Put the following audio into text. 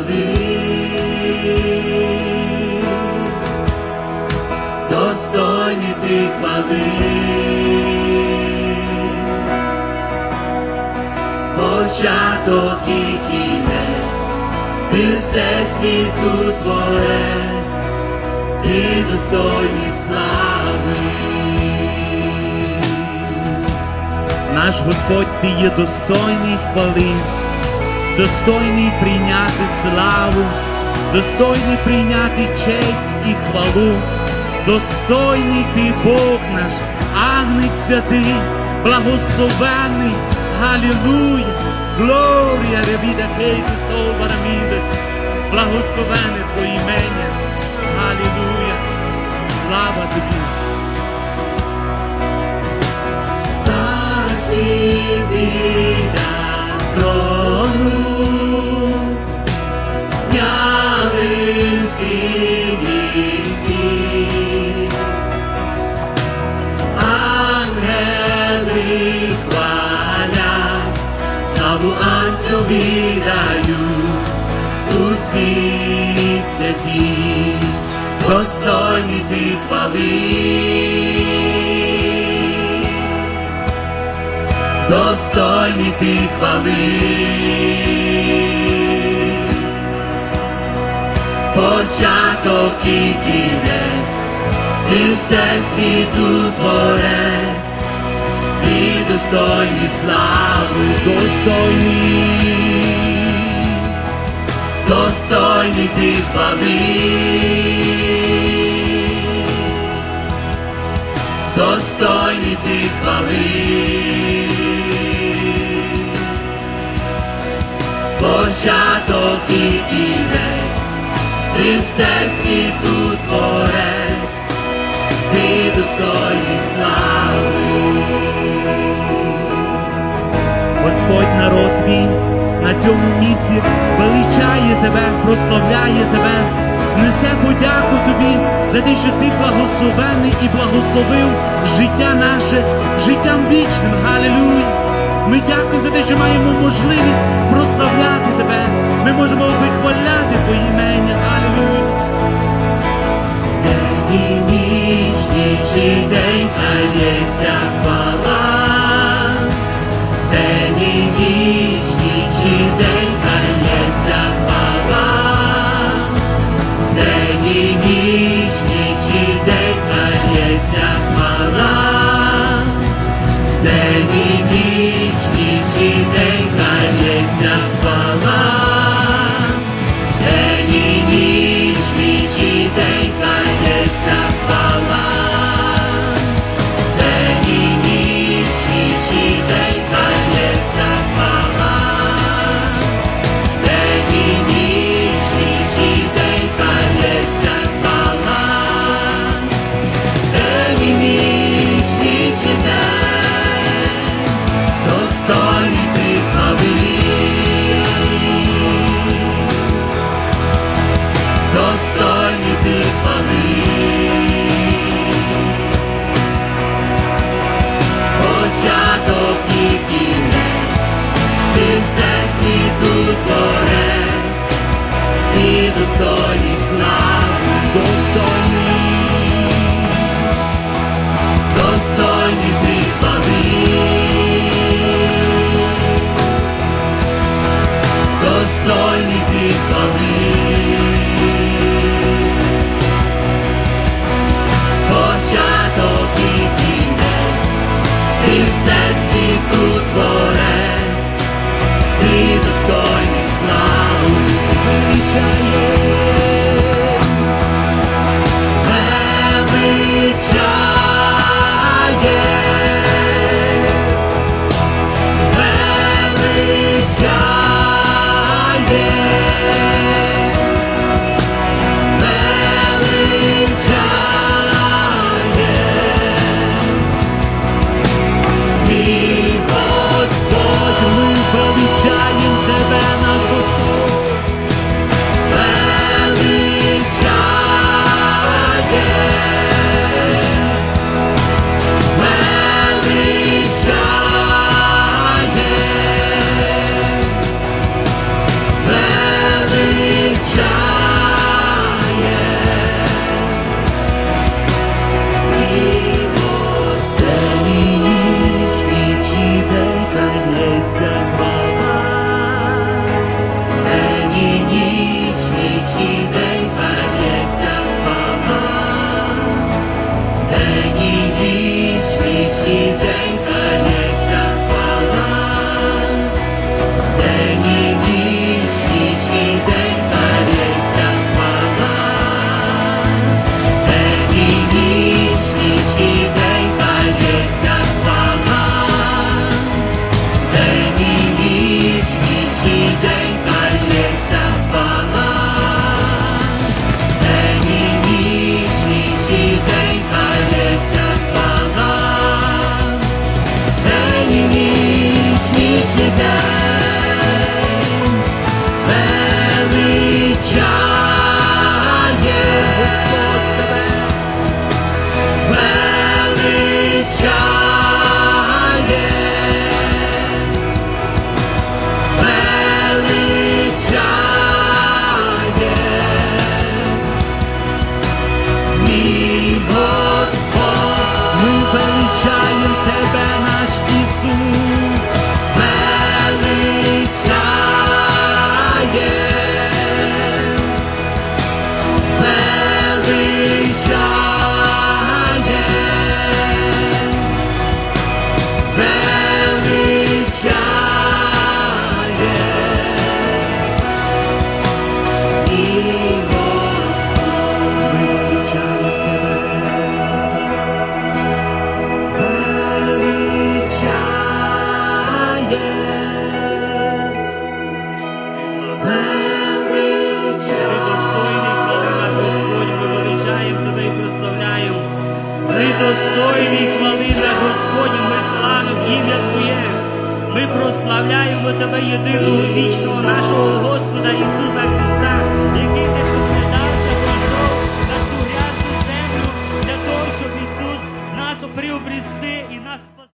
хвали, достойний ти хвали. Початок і кінець, ти все світу творець, ти достойний слави. Наш Господь, Ти є достойний хвали, достойний прийняти славу, достойний прийняти честь і хвалу, достойний Ти Бог наш, Агний святий, благословений, Галілуя, Глорія, ревіда кейтус, Барамідес, благословене Твоє імення, Галілуя, слава Тобі. Старці біля Анцю усі святі, достойні ти хвали. достойні ти хвали. Початок і кінець, ти все світу творець, ти достойний слави, Достойний, достойний ти хвали. Достойний ти хвали. Початок і кінець, ти все світу творець, ти достойний слави. Господь народ твій на цьому місці величає тебе, прославляє тебе, несе подяку тобі за те, що ти благословений і благословив життя наше життям вічним. Галилюя! Ми дякуємо за те, що маємо можливість прославляти тебе. Ми можемо вихваляти твої імення. Галилюя! День і ніч, ніч і день, хай лється хвала. День і творець, ти достойні слави, Достойний, достойні прославляємо Тебе, єдиного вічного нашого Господа Ісуса Христа, який ти посвятався, прийшов на цю грязну землю для того, щоб Ісус нас приобрести і нас